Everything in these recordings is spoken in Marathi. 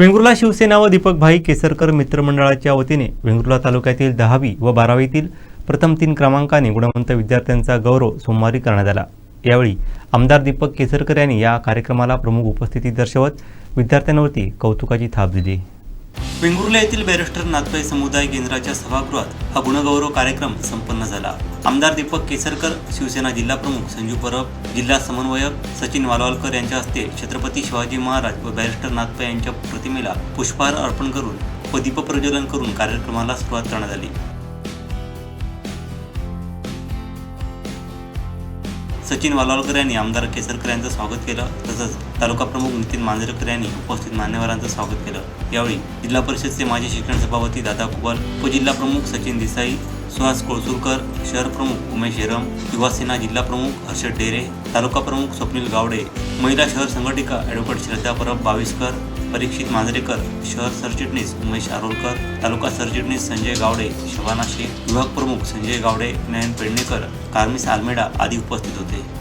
वेंगुर्ला शिवसेना व दीपक भाई केसरकर मित्रमंडळाच्या वतीने वेंगुर्ला तालुक्यातील दहावी व बारावीतील प्रथम तीन क्रमांकाने गुणवंत विद्यार्थ्यांचा गौरव सोमवारी करण्यात आला. यावेळी आमदार दीपक केसरकर यांनी या कार्यक्रमाला प्रमुख उपस्थिती दर्शवत विद्यार्थ्यांवरती कौतुकाची थाप दिली. वेंगुर्ला येथील बॅरिस्टर नाथपाई समुदाय केंद्राच्या सभागृहात हा गुणगौरव कार्यक्रम संपन्न झाला. आमदार दीपक केसरकर शिवसेना जिल्हा प्रमुख संजू परब जिल्हा समन्वयक सचिन वालवालकर यांच्या हस्ते छत्रपती शिवाजी महाराज व बॅरिस्टर नाथपाई यांच्या प्रतिमेला पुष्पहार अर्पण करून व दीपप्रज्वलन करून कार्यक्रमाला सुरुवात करण्यात आली. सचिन वालावलकर यांनी आमदार केसरकर यांचं स्वागत केलं. तसंच तालुका प्रमुख नितीन मांजरेकर यांनी उपस्थित मान्यवरांचं स्वागत केलं. यावेळी जिल्हा परिषदचे माजी शिक्षण सभापती दादा कुबल उपजिल्हा प्रमुख सचिन देसाई सुहास कोळसूरकर शहर प्रमुख उमेश हेरम युवासेना जिल्हा प्रमुख हर्षद डेरे तालुका प्रमुख स्वप्नील गावडे महिला शहर संघटिका ॲडव्होकेट श्रद्धा परब बाविस्कर परीक्षित मांजरेकर शहर सरचिटणीस उमेश आरोलकर तालुका सरचिटणीस संजय गावडे शबाना शेख विभाग प्रमुख संजय गावडे नयन पेडणेकर कार्मिस आल्मेडा आदी उपस्थित होते.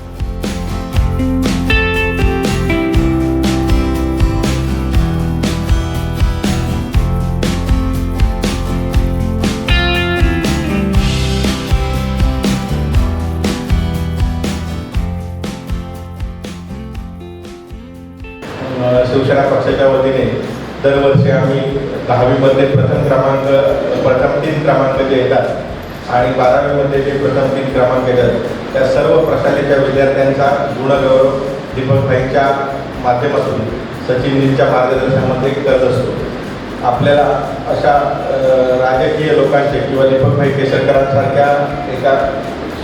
शिवसेना पक्षाच्या वतीने दरवर्षी आम्ही दहावीमध्ये प्रथम क्रमांक प्रथम तीन क्रमांक जे येतात आणि बारावीमध्ये जे प्रथम तीन क्रमांक येतात त्या सर्व प्रशालेच्या विद्यार्थ्यांचा गुणगौरव दीपकभाईंच्या माध्यमातून सचिनजींच्या मार्गदर्शनामध्ये करत असतो. आपल्याला अशा राजकीय लोकांचे किंवा दीपकभाई केसरकरांसारख्या एका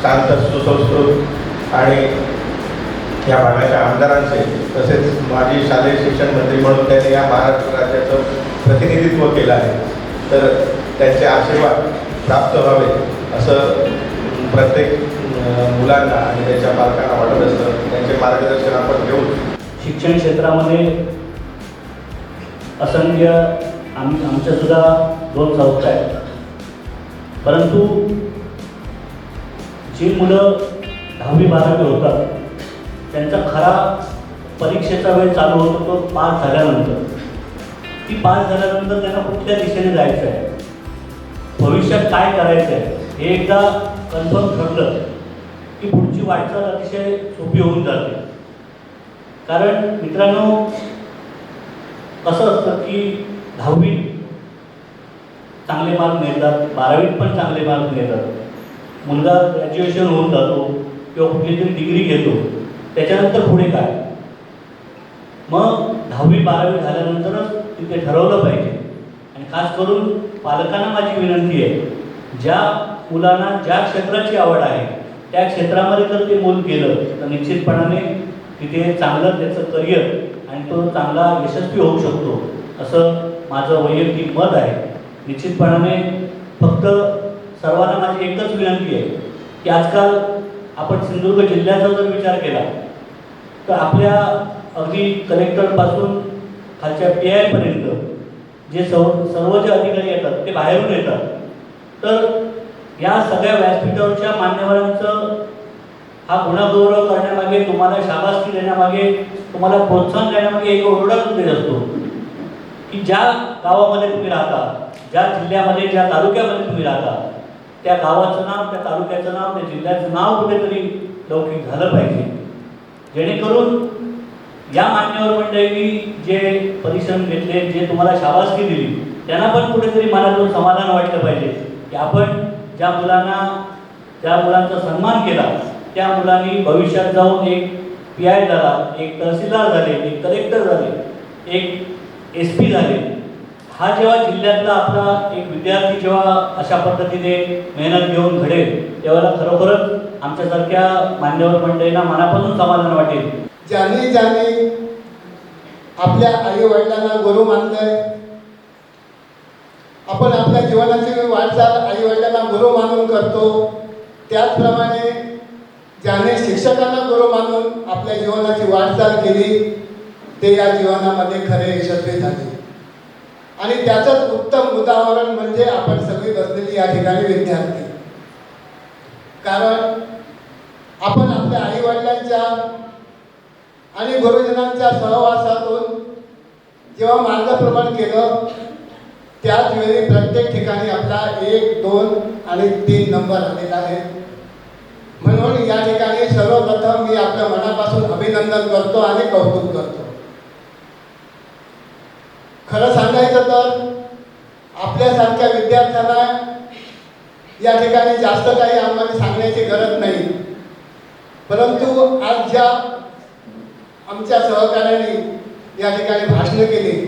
शांत सुसंस्कृत आणि या भागाच्या आमदारांचे तसेच माजी शालेय शिक्षण मंत्री म्हणून त्यांनी या महाराष्ट्र राज्याचं प्रतिनिधित्व केलं आहे. तर त्यांचे आशीर्वाद प्राप्त व्हावे असं प्रत्येक मुलांना आणि त्यांच्या पालकांना वाटत असतं. त्यांचे मार्गदर्शन आपण घेऊन शिक्षण क्षेत्रामध्ये असंख्य आम आमच्यासुद्धा दोन संस्था आहेत. परंतु जी मुलं दहावी बारावी होतात त्यांचा खरा परीक्षेचा वेळ चालू होतो तो पास झाल्यानंतर. ती पास झाल्यानंतर त्यांना कुठल्या दिशेने जायचं आहे भविष्यात काय करायचं आहे हे एकदा कन्फर्म ठरलं की पुढची वाटचाल अतिशय सोपी होऊन जाते. कारण मित्रांनो कसं असतं की दहावीत चांगले मार्क मिळतात बारावीत पण चांगले मार्क मिळतात. मुलगा ग्रॅज्युएशन होऊन जातो किंवा कुठली तरी डिग्री घेतो. त्याच्यानंतर पुढे काय? मग दहावी बारावी झाल्यानंतरच तिथे ठरवलं पाहिजे. आणि खास करून पालकांना माझी विनंती आहे ज्या मुलांना ज्या क्षेत्राची आवड आहे त्या क्षेत्रामध्ये जर ते मूल गेलं तर निश्चितपणाने तिथे चांगलं त्याचं करिअर आणि तो चांगला यशस्वी होऊ शकतो असं माझं वैयक्तिक मत आहे. निश्चितपणाने फक्त सर्वांना माझी एकच विनंती आहे की आजकाल आपण सिंधुदुर्ग जिल्ह्याचा जर विचार केला तर आपल्या अगदी कलेक्टरपासून खालच्या पी आयपर्यंत जे सर्व सर्व जे अधिकारी येतात ते बाहेरून येतात. तर या सगळ्या व्यासपीठावरच्या मान्यवरांचं हा गुणगौरव करण्यामागे तुम्हाला शाबासकी देण्यामागे तुम्हाला प्रोत्साहन देण्यामागे एक ओरडा उद्देश असतो की ज्या गावामध्ये तुम्ही राहता ज्या जिल्ह्यामध्ये ज्या तालुक्यामध्ये तुम्ही राहता त्या गावाचं नाव त्या तालुक्याचं नाव त्या जिल्ह्याचं नाव कुठेतरी लौकिक झालं पाहिजे. जेणेकरून या मान्यवर मंडळी जे परिश्रम घेतले जे तुम्हाला शाबासकी दिली त्यांना पण कुठेतरी मनातून समाधान वाटलं पाहिजे. की आपण ज्या मुलांना ज्या मुलांचा सन्मान केला त्या मुलांनी भविष्यात जाऊन एक पी आय झाला एक तहसीलदार झाले एक कलेक्टर झाले एक एस पी झाले. हा जेव्हा जिल्ह्यातला आपला एक विद्यार्थी जेव्हा अशा पद्धतीने मेहनत घेऊन घडेल तेव्हा खरोखरच आमच्यासारख्या मान्यवर मंडळींना मनापासून समाधान वाटेल. ज्यांनी ज्यांनी आपल्या आई वडिलांना गुरु मानलंय आपण आपल्या जीवनाची वाटचाल आई वडिलांना गुरु मानून करतो. त्याचप्रमाणे ज्याने शिक्षकांना गुरु मानून आपल्या जीवनाची वाटचाल केली ते या जीवनामध्ये खरे यशस्वी झाले. आणि त्याचंच उत्तम उदाहरण म्हणजे आपण सगळी बसलेली या ठिकाणी विद्यार्थी. कारण आपण आपल्या आई वडिलांच्या आणि गुरुजनांच्या सहवासातून जेव्हा मार्गप्रमाण केलं त्याच वेळी प्रत्येक ठिकाणी आपला एक दोन आणि तीन नंबर आलेला आहे. म्हणून या ठिकाणी सर्वप्रथम मी आपल्या मनापासून अभिनंदन करतो आणि कौतुक करतो. खरं सांगायचं तर आपल्यासारख्या विद्यार्थ्यांना या ठिकाणी जास्त काही आम्हाला सांगण्याची गरज नाही. परंतु आज ज्या आमच्या सहकाऱ्यांनी या ठिकाणी भाषणं केली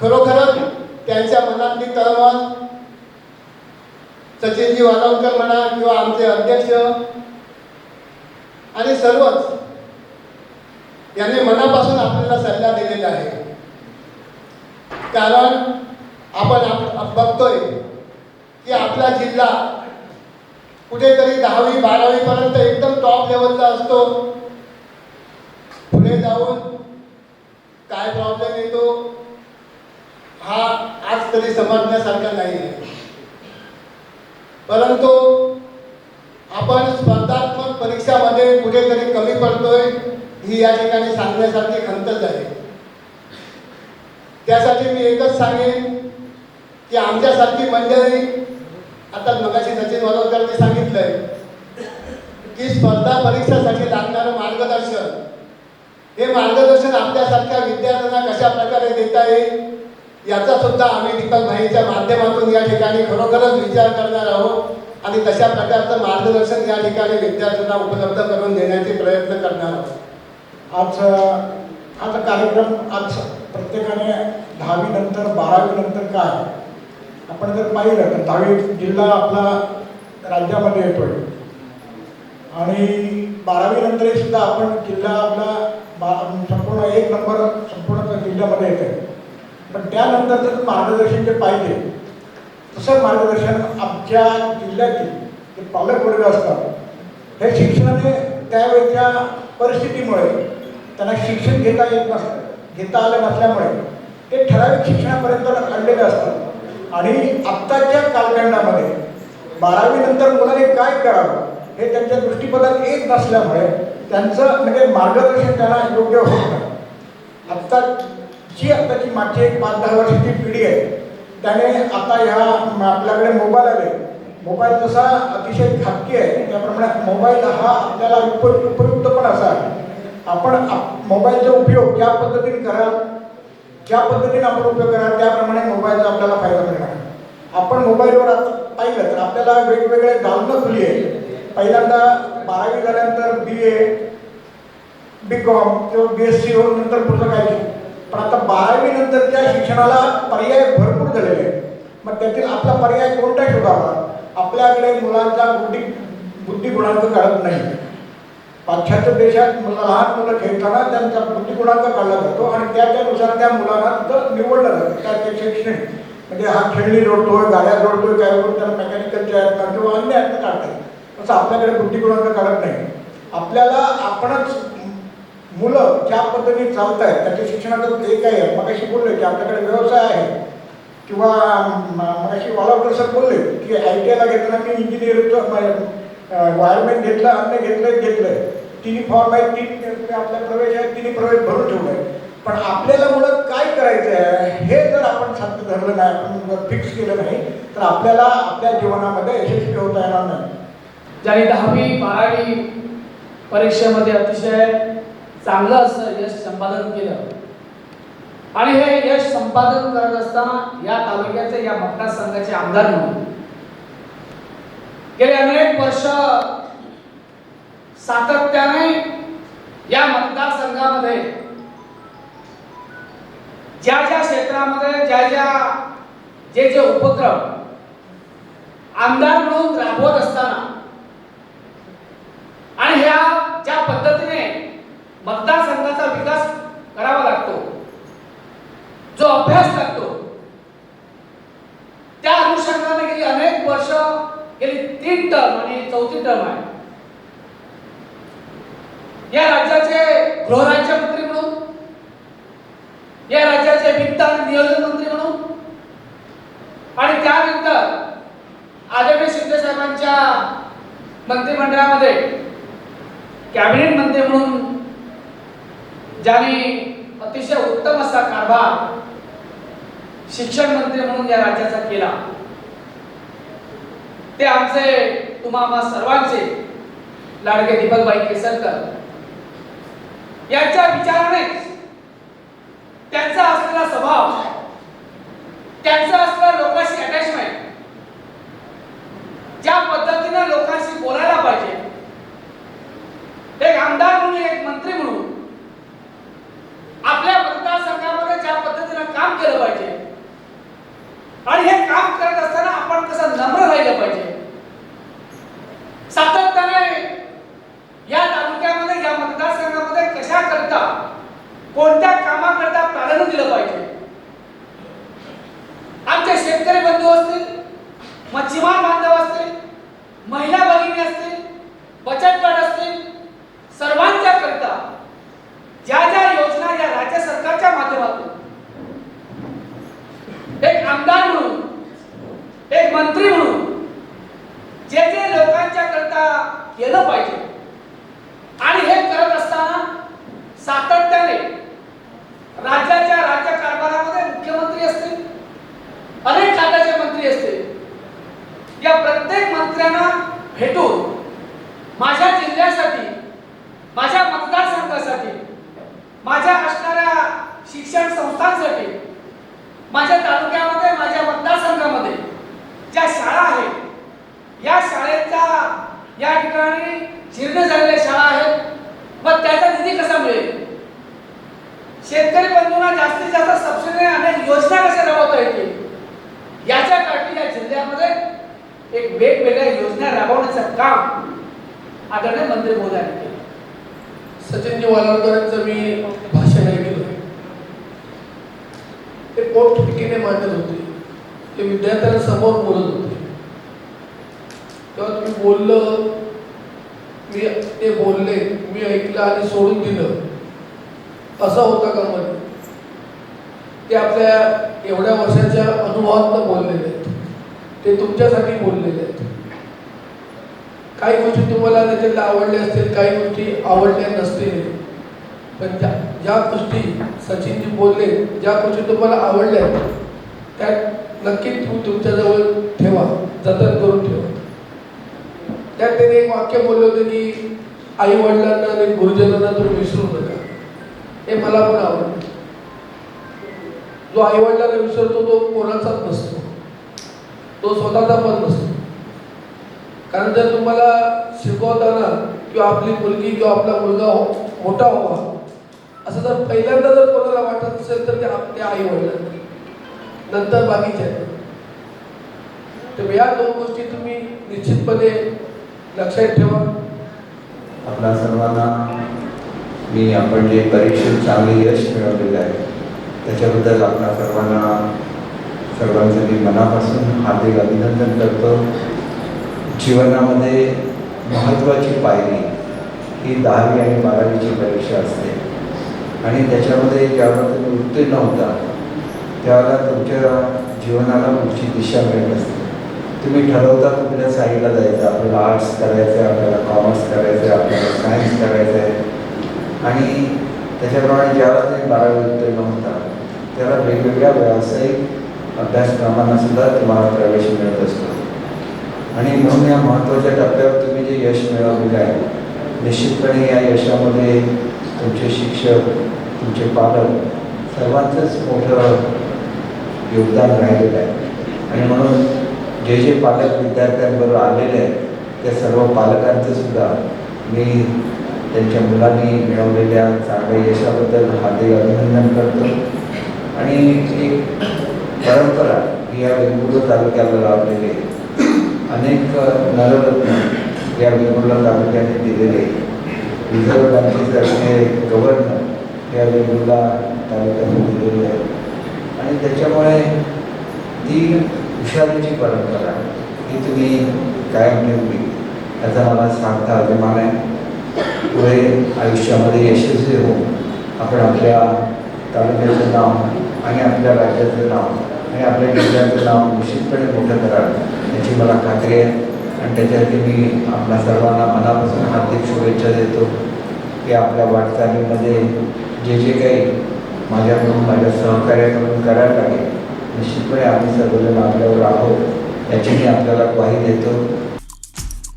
खरोखरच त्यांच्या मनातली तळमळ सचिनजी वालवकर म्हणा किंवा आमचे अध्यक्ष आणि सर्वच यांनी मनापासून आपल्याला सल्ला दिलेला आहे. कारण आपण आप- बघतोय की आपला जिल्हा कुठेतरी दहावी बारावी पर्यंत एकदम टॉप लेवलचा असतो. पुढे जाऊन काय प्रॉब्लेम येतो हा आज तरी समजण्यासारखा नाही आहे. परंतु आपण स्पर्धात्मक परीक्षामध्ये कुठेतरी कमी पडतोय ही या ठिकाणी सांगण्यासारखी खंतच आहे. त्यासाठी मी एकच सांगेन की आमच्यासारखी मंडळी आता मगाशी सचिन वडोदकरने सांगितलंय की स्पर्धा परीक्षासाठी लागणारं मार्गदर्शन. हे मार्गदर्शन आपल्यासारख्या विद्यार्थ्यांना कशा प्रकारे देता येईल याचा सुद्धा आम्ही दीपक भाईच्या माध्यमातून या ठिकाणी खरोखरच विचार करणार आहोत आणि तशा प्रकारचं मार्गदर्शन या ठिकाणी विद्यार्थ्यांना उपलब्ध करून देण्याचे प्रयत्न करणार आहोत. आज आता कार्यक्रम आज प्रत्येकाने दहावी नंतर बारावी नंतर काय? आपण जर पाहिलं तर दहावी जिल्हा आपला राज्यामध्ये येतोय. आणि बारावी नंतरही सुद्धा आपण जिल्हा आपला बा संपूर्ण एक नंबर संपूर्ण जिल्ह्यामध्ये येते पण त्यानंतर जर मार्गदर्शन जे पाहिजे तसं मार्गदर्शन आमच्या जिल्ह्यातील जे पालकवर्ग असतात हे शिक्षणाने त्यावेळेच्या परिस्थितीमुळे त्यांना शिक्षण घेता येत नसतं घेता आलं नसल्यामुळे ते ठराविक शिक्षणापर्यंत अडलेले असतात. आणि आत्ताच्या कालखंडामध्ये बारावीनंतर मुलांनी काय करावं हे त्यांच्या दृष्टीपथात येत नसल्यामुळे त्यांचं म्हणजे मार्गदर्शन त्यांना योग्य होत नाही. आत्ता जी आत्ताची मागची एक पाच दहा वर्षाची पिढी आहे त्याने आता ह्या आपल्याकडे मोबाईल आले. मोबाईल जसा अतिशय घातकी आहे त्याप्रमाणे मोबाईल हा आपल्याला उप उपयुक्त पण असा आहे. आपण आप- मोबाईलचा उपयोग ज्या पद्धतीने कराल ज्या पद्धतीने आपण उपयोग करणार त्याप्रमाणे मोबाईलचा आपल्याला फायदा मिळणार. आपण मोबाईलवर आता पाहिलं तर आपल्याला वेगवेगळे दालनं खुली आहे पहिल्यांदा बारावी झाल्यानंतर बी ए बी कॉम किंवा बी एस सी होऊन नंतर पुढचं काय पण आता बारावी नंतरच्या शिक्षणाला पर्याय भरपूर झालेले आहेत. मग त्यातील आपला पर्याय कोणता शोधावा? आपल्याकडे मुलांचा बुद्धी बुद्धिगुणांक काढत नाही. पाश्चात्य देशात मुलं लहान मुलं खेळताना त्यांचा बुद्धिगुणांक काढला जातो आणि त्याच्यानुसार त्या मुलांना तिथं निवडलं जातं. काय त्या शैक्षणिक म्हणजे हा खेळणी जोडतोय गाड्या जोडतोय काय करून त्याला मेकॅनिकलच्या आहेत किंवा अन्य आहेत काढतात तसं आपल्याकडे बुद्धिगुणांक काढत नाही. आपल्याला आपणच मुलं ज्या पद्धतीने चालत आहेत त्याच्या शिक्षणाचं एक आहे मग अशी बोलले की आपल्याकडे व्यवसाय आहे. किंवा मग अशी वालावकर सर बोलले की आय टी आयला घेताना मी इंजिनिअरचं वायरमेंट घेतलं अन्य घेतलं घेतलं तिन्ही फॉर्म आहे तीन आपल्या प्रवेश आहे तिन्ही प्रवेश भरून ठेवलाय. पण आपल्याला मुलं काय करायचं आहे हे जर आपण साध्य धरलं नाही आपण जर फिक्स केलं नाही तर आपल्याला आपल्या जीवनामध्ये यशस्वी होता येणार नाही. ज्याने दहावी बारावी परीक्षेमध्ये अतिशय चांगलं असं यश संपादन केलं. आणि हे यश संपादन करत असताना या तालुक्याचे या मतदारसंघाचे आमदार म्हणून गेले अनेक वर्ष सातत्याने या मतदारसंघामध्ये ज्या ज्या क्षेत्रामध्ये ज्या ज्या जे जे उपक्रम आमदार म्हणून राबवत असताना आणि ह्या ज्या पद्धतीने मतदारसंघाचा विकास करावा लागतो जो अभ्यास लागतो त्या अनुषंगाने गेली अनेक वर्ष गेली तीन टर्म आणि चौथी टर्म आहे. या राज्याचे गृहराज्यमंत्री म्हणून या राज्याचे वित्त आणि नियोजन मंत्री म्हणून आणि त्यानंतर आदरणीय शिंदे साहेबांच्या मंत्रिमंडळामध्ये कॅबिनेट मंत्री म्हणून ज्यांनी अतिशय उत्तम असा कारभार शिक्षण मंत्री म्हणून या राज्याचा केला. ते आमचे तुम्हा सर्वांचे लाडके दीपकबाई केसरकर. यांच्या विचारानेच त्यांचा असलेला स्वभाव त्यांचा असलेला लोकांशी अटॅचमेंट ज्या पद्धतीने लोकांशी बोलायला पाहिजे एक आमदार म्हणून एक मंत्री म्हणून आपल्या मतदारसंघामध्ये ज्या पद्धतीने काम केलं पाहिजे आणि हे काम करत असताना आपण कसं नम्र राहिलं पाहिजे सातत्याने या तालुक्यामध्ये या मतदारसंघामध्ये कशा करता कोणत्या कामाकरता प्राधान्य दिलं पाहिजे आमचे शेतकरी बंधू असतील मच्छीमार बांधव असतील महिला भगिनी असतील बचत गट असतील सर्वांच्या करता ज्या ज्या योजना या राज्य सरकारच्या माध्यमातून एक आमदार म्हणून एक मंत्री म्हणून जे जे लोकांच्या करता केलं पाहिजे आणि हे करत असताना सातत्याने राज्याच्या राज्य कारभारामध्ये मुख्यमंत्री असतील अनेक खात्याचे मंत्री असतील या प्रत्येक मंत्र्यांना भेटून माझ्या जिल्ह्यासाठी माझ्या मतदारसंघासाठी माझ्या असणाऱ्या शिक्षण संस्थांसाठी माझ्या तालुक्यामध्ये माझ्या मतदारसंघामध्ये ज्या शाळा आहेत या शाळेचा या ठिकाणी जीर्ण झालेल्या शाळा आहेत. मग त्याचा निधी कसा मिळेल? शेतकरी बंधूंना जास्तीत जास्त सबसिडी आणि योजना कशा राबवता येतील? याच्यासाठी या जिल्ह्यामध्ये एक वेगवेगळ्या योजना राबवण्याचं काम आदरणीय मंत्री महोदयांनी केलं. सचिनजी वालावकरांचं मी भाषण ऐकलं ते मांडत होते? ते विद्यार्थ्यांना समोर बोलत होते. तेव्हा तुम्ही बोललं मी ते बोलले मी ऐकलं आणि सोडून दिलं. असं होता का मध्ये ते आपल्या एवढ्या वर्षाच्या अनुभवातनं बोललेले आहेत. ते तुमच्यासाठी बोललेले आहेत. काही गोष्टी तुम्हाला त्याच्यातल्या आवडल्या असतील काही गोष्टी आवडल्या नसतील. पण त्या ज्या गोष्टी सचिनजी बोलले ज्या गोष्टी तुम्हाला आवडल्या त्या नक्की तुम्ही तुमच्याजवळ ठेवा जतन करून ठेवा. त्यात त्याने एक वाक्य बोलले होते की आई वडिलांना आणि गुरुजनांना तुम्ही विसरू नका. हे मला पण आवडलं. जो आई वडिलांना विसरतो तो कोणाचाच नसतो. तो स्वतःचा पण नसतो. कारण जर तुम्हाला शिकवताना किंवा आपली मुलगी किंवा आपला मुलगा हो- मोठा व्हावा असं जर पहिल्यांदा जर कोणाला वाटत असेल तर ते आपल्या आई वडिलांना. नंतर बाकीच्या. तर या दोन गोष्टी तुम्ही निश्चितपणे लक्षात ठेवा. आपल्या सर्वांना मी आपण जे परीक्षेत चांगले यश मिळवलेलं आहे त्याच्याबद्दल आपल्या सर्वांना सर्वांचं मी मनापासून हार्दिक अभिनंदन करतो. जीवनामध्ये महत्त्वाची पायरी ही दहावी आणि बारावीची परीक्षा असते. आणि त्याच्यामध्ये ज्यावेळेला तुम्ही उत्तीर्ण होता त्यावेळेला तुमच्या जीवनाला पुढची दिशा मिळत असते. तुम्ही ठरवता कुठल्या साईडला जायचं आपल्याला आर्ट्स करायचं आहे आपल्याला कॉमर्स करायचं आहे आपल्याला सायन्स करायचं आहे आणि त्याच्याप्रमाणे ज्यावेळेला तुम्ही बारावी उत्तीर्ण होता त्याला वेगवेगळ्या व्यावसायिक अभ्यासक्रमांना सुद्धा तुम्हाला प्रवेश मिळत असतो. आणि म्हणून या महत्त्वाच्या टप्प्यावर तुम्ही जे यश मिळवलेलं आहे निश्चितपणे या यशामध्ये तुमचे शिक्षक तुमचे पालक सर्वांचंच मोठं योगदान राहिलेलं आहे. आणि म्हणून जे जे पालक विद्यार्थ्यांबरोबर आलेले आहेत त्या सर्व पालकांचं सुद्धा मी त्यांच्या मुलांनी मिळवलेल्या चांगल्या यशाबद्दल हार्दिक अभिनंदन करतो. आणि एक परंपरा ही या वेंगुर्ला तालुक्याला लाभलेली आहे. अनेक नररत्न या वेंगुर्ला तालुक्याने दिलेले रिझर्व्ह बँकेसारखे गव्हर्नर या वेगवेगळ्या तालुक्याने दिलेले आहेत. आणि त्याच्यामुळे ती हुशारीची परंपरा ही तुम्ही कायम ठेवली. याचा मला सांगता अभिमान आहे. पुढे आयुष्यामध्ये यशस्वी होऊन आपण आपल्या तालुक्याचं नाव आणि आपल्या राज्याचं नाव आणि आपल्या जिल्ह्याचं नाव निश्चितपणे मोठं कराल याची मला खात्री आहे. आणि त्याच्यासाठी मी आपल्या सर्वांना मनापासून हार्दिक शुभेच्छा देतो की आपल्या वाटचालीमध्ये जे जे काही माझ्याकडून माझ्या सहकार्याकडून करायला लागेल निश्चितपणे आम्ही सर्वजण आपल्यावर आहोत याची मी आपल्याला ग्वाही देतो.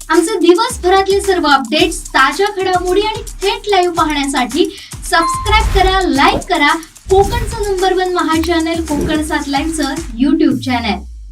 आमचे दिवसभरातले सर्व अपडेट्स ताज्या घडामोडी आणि थेट लाईव्ह पाहण्यासाठी सबस्क्राईब करा लाईक करा. कोकणचं number one Maha channel Konkan सात लाईव्हचं युट्यूब चॅनल